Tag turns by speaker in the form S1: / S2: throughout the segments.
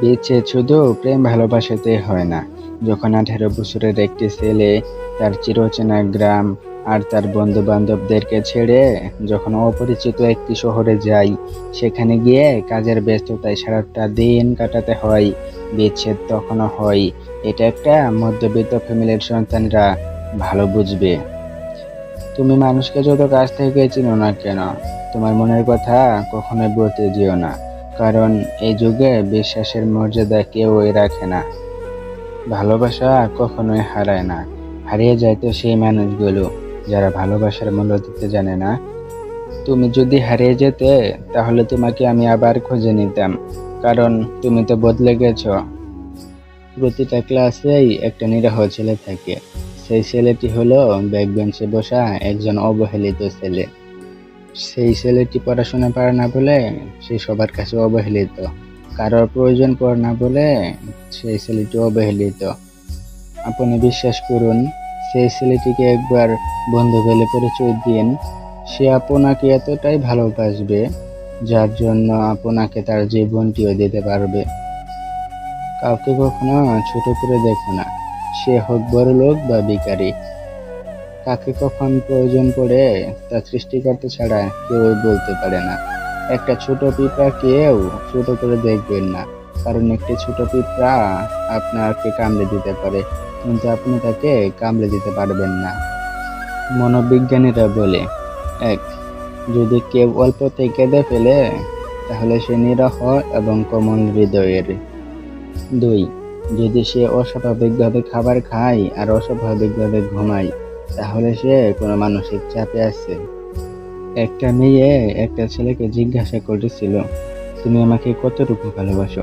S1: বিচ্ছেদ শুধু প্রেম ভালোবাসাতে হয় না। যখন আঠারো বছরের একটি ছেলে, তার চিরচেনা গ্রাম আর তার বন্ধু বান্ধবদেরকে ছেড়ে যখন অপরিচিত একটি শহরে যায় সেখানে গিয়ে কাজের ব্যস্ততায় সারাটা দিন কাটাতে হয়, বিচ্ছেদ তখনও হয়। এটা একটা মধ্যবিত্ত ফ্যামিলির সন্তানরা ভালো বুঝবে। তুমি মানুষকে যত কাছ থেকে চিনো না কেন, তোমার মনের কথা কখনোই বলতে যেও না। কারণ এই যুগে বিশ্বাসের মর্যাদা কেউই রাখে না। ভালোবাসা কখনোই হারায় না। হারিয়ে যায় তো সেই মানুষগুলো, যারা ভালোবাসার মূল্য দিতে জানে না। তুমি যদি হারিয়ে যেতে, তাহলে তোমাকে আমি আবার খুঁজে নিতাম। কারণ তুমি তো বদলে গেছো। প্রতিটা ক্লাসেই একটা নিরহ ছেলে থাকে। সেই ছেলেটি হলো ব্যাক বেঞ্চে বসা একজন অবহেলিত ছেলে। সেই ছেলেটি পড়াশোনা পারে না বলে সে সবার কাছে অবহেলিত। কারোর প্রয়োজন পড়ে না বলে সেই ছেলেটি অবহেলিত। আপনি বিশ্বাস করুন, সেই ছেলেটিকে একবার বন্ধু বলে পরিচয় দিন। সে আপনাকে এতটাই ভালোবাসবে, যার জন্য আপনাকে তার জীবনটিও দিতে পারবে। কাউকে কখনো ছোট করে দেখো না। সে হোক বড় লোক বা ভিখারি। কাকে কখন প্রয়োজন পড়ে, তা সৃষ্টিকর্তা ছাড়া কেউই বলতে পারে না। একটা ছোট পিঁপড়া কেউ ছোট করে দেখবেন না, কারণ একটি ছোট পিঁপড়া আপনাকে কামড়ে দিতে পারে, কিন্তু আপনি তাকে কামড়ে দিতে পারবেন না। মনোবিজ্ঞানীরা বলে, এক, যদি কেউ অল্পতে কেঁদে ফেলে, তাহলে সে নিরহ এবং কোমল হৃদয়ের। দুই, যদি সে অস্বাভাবিকভাবে খাবার খায় আর অস্বাভাবিকভাবে ঘুমায় তাহলে সে কোনো মানসিক চাপে আছে। একটা মেয়ে একটা ছেলেকে জিজ্ঞাসা করেছিল তুমি আমাকে কতটুকু ভালোবাসো?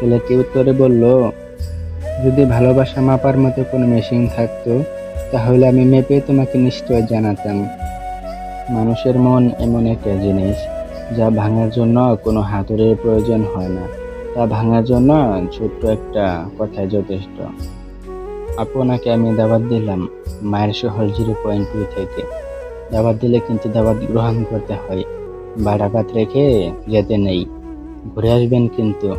S1: ছেলেটি উত্তরে বলল, যদি ভালোবাসা মাপার মতো কোনো মেশিন থাকতো, তাহলে আমি মেপে তোমাকে নিশ্চয় জানাতাম। মানুষের মন এমন একটা জিনিস, যা ভাঙার জন্য কোনো হাতুড়ির প্রয়োজন হয় না। তা ভাঙার জন্য ছোট্ট একটা কথাই যথেষ্ট। আপনাকে আমি দাবাত দিলাম মায়ের শহর জিরো পয়েন্ট টু থেকে। দাবাত দিলে কিন্তু দাবাত গ্রহণ করতে হয়। বা রেখে যেতে নেই। ঘুরে আসবেন কিন্তু।